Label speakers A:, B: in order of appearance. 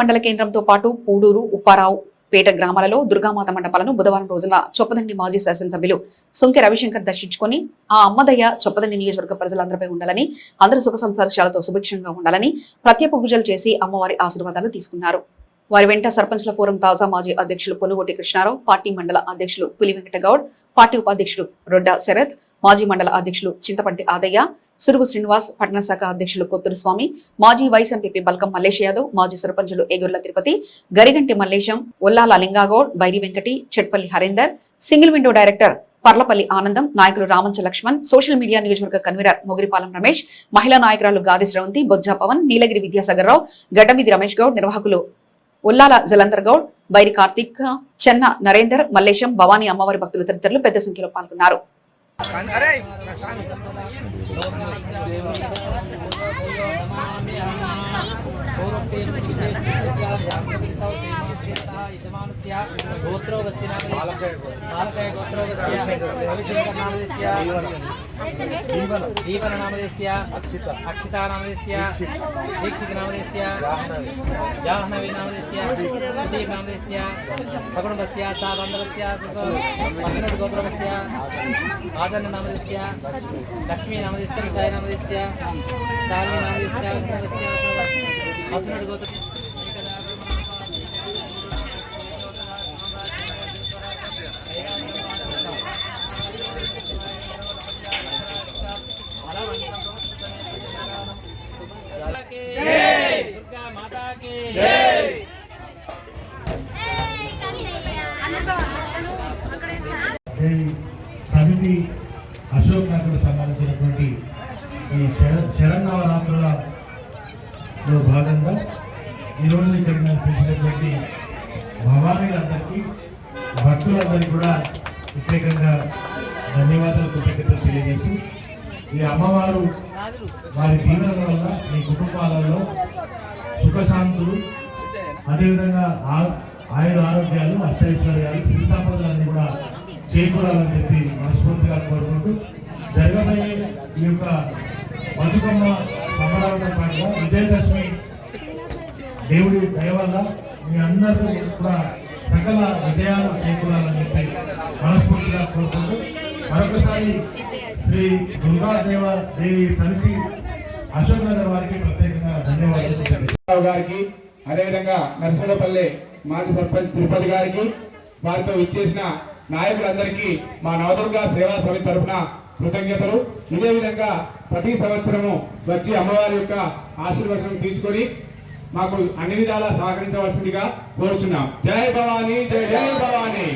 A: మండల కేంద్రంతో పాటు పూడూరు ఉప్పారావు పేట గ్రామాలలో దుర్గామాత మండపాలను బుధవారం రోజున చొప్పదండి మాజీ శాసనసభ్యులు సుంకె రవిశంకర్ దర్శించుకుని ఆ అమ్మదయ్య చొప్పదండి నియోజకవర్గ ప్రజలందరిపై ఉండాలని అందరూ సుఖ సంతోషాలతో సుభిక్షంగా ఉండాలని ప్రత్యేక పూజలు చేసి అమ్మవారి ఆశీర్వాదాలు తీసుకున్నారు. వారి వెంట సర్పంచ్ల ఫోరం తాజా మాజీ అధ్యక్షులు పొనుగోటి కృష్ణారావు పార్టీ మండల అధ్యక్షులు పులి వెంకటగౌడ్ పార్టీ ఉపాధ్యక్షులు రొడ్డా శరత్ మాజీ మండల అధ్యక్షులు చింతపంటి ఆదయ్య సురుగు శ్రీనివాస్ పట్టణ శాఖ అధ్యక్షులు కొత్తూరు స్వామి మాజీ వైస్ ఎంపీపీ బల్కం మల్లేష్ యాదవ్ మాజీ సర్పంచులు Egurla Tirupati Garaganti Mallesham Ollala Lingagoud Bairi Venkati Chetpalli Harender single window director Parlapalli Anandam నాయకులు రామంచ లక్ష్మణ్ సోషల్ మీడియా నియోజకవర్గ కన్వీనర్ మొగిరిపాలెం రమేష్ మహిళా నాయకురాలు గాది శ్రవంతి బొజ్జా పవన్ నీలగిరి విద్యాసాగర్ రావు గడ్డమిది రమేష్ గౌడ్ నిర్వాహకులు ఉల్లాల జలంధర్ గౌడ్ బైరి కార్తీక్ చెన్న నరేందర్ మల్లేశం భవానీ అమ్మవారి భక్తులు తదితరులు పెద్ద సంఖ్యలో పాల్గొన్నారు.
B: अरे पूर्वते यजमानस्य गोत्रोवस्य बालकय गोत्रोवस्य भविष्यन्नामदेस्य दीपननामदेस्य अक्षितानामदेस्य दीक्षितनामदेस्य जाह्नवीनामदेस्य सुदीपनामदेस्य सगुणवस्य सा बान्धवस्य गोत्रोवस्य आदन्यनामदेस्य लक्ष्मीनामदेस्य सायनामदेस्य साल्मीनामदेस्य దుర్గా
C: మాతాకి సమితి అశోక్ నగర్ సంబంధించినటువంటి ఈ శర శరణ్ లో భాగంగా ఈరోజు ఇక్కడ నాకు పిలిచినటువంటి భవానీలందరికీ భక్తులందరికీ కూడా ప్రత్యేకంగా ధన్యవాదాలు కృతజ్ఞతలు తెలియజేసి ఈ అమ్మవారు వారి దీవెనల వల్ల మీ కుటుంబాలలో సుఖశాంతులు అదేవిధంగా ఆ- ఆయుర ఆరోగ్యాలు అష్టైశ్వర్యాలు శ్రీ సంపదలన్నీ కూడా చేకూరాలని చెప్పి మనస్ఫూర్తిగా కోరుకుంటూ జరగబోయే ఈ యొక్క బతుకమ్మ సంబరాలతో విజయదశమి దేవుడి దయ వల్ల మీ అందరూ కూడా సకల విజయాలు చేకూరాలని చెప్పి మనస్ఫూర్తిగా కోరుకుంటూ మరొకసారి శ్రీ దుర్గాదేవ దేవి సమితి అశోక్ నగర్ వారికి ప్రత్యేకంగా ధన్యవాదాలు
D: గారికి అదేవిధంగా నరసింహపల్లి మాజీ సర్పంచ్ తిరుపతి గారికి వారితో ఇచ్చేసిన నాయకులందరికీ మా నవదుర్గ సేవా సమితి తరఫున కృతజ్ఞతలు. ఇదే విధంగా ప్రతి సంవత్సరము వచ్చి అమ్మవారి యొక్క ఆశీర్వచనం తీసుకొని మాకు అన్ని విధాలా సహకరించవలసిందిగా కోరుచున్నాం. జై భవానీ జై జై భవానీ.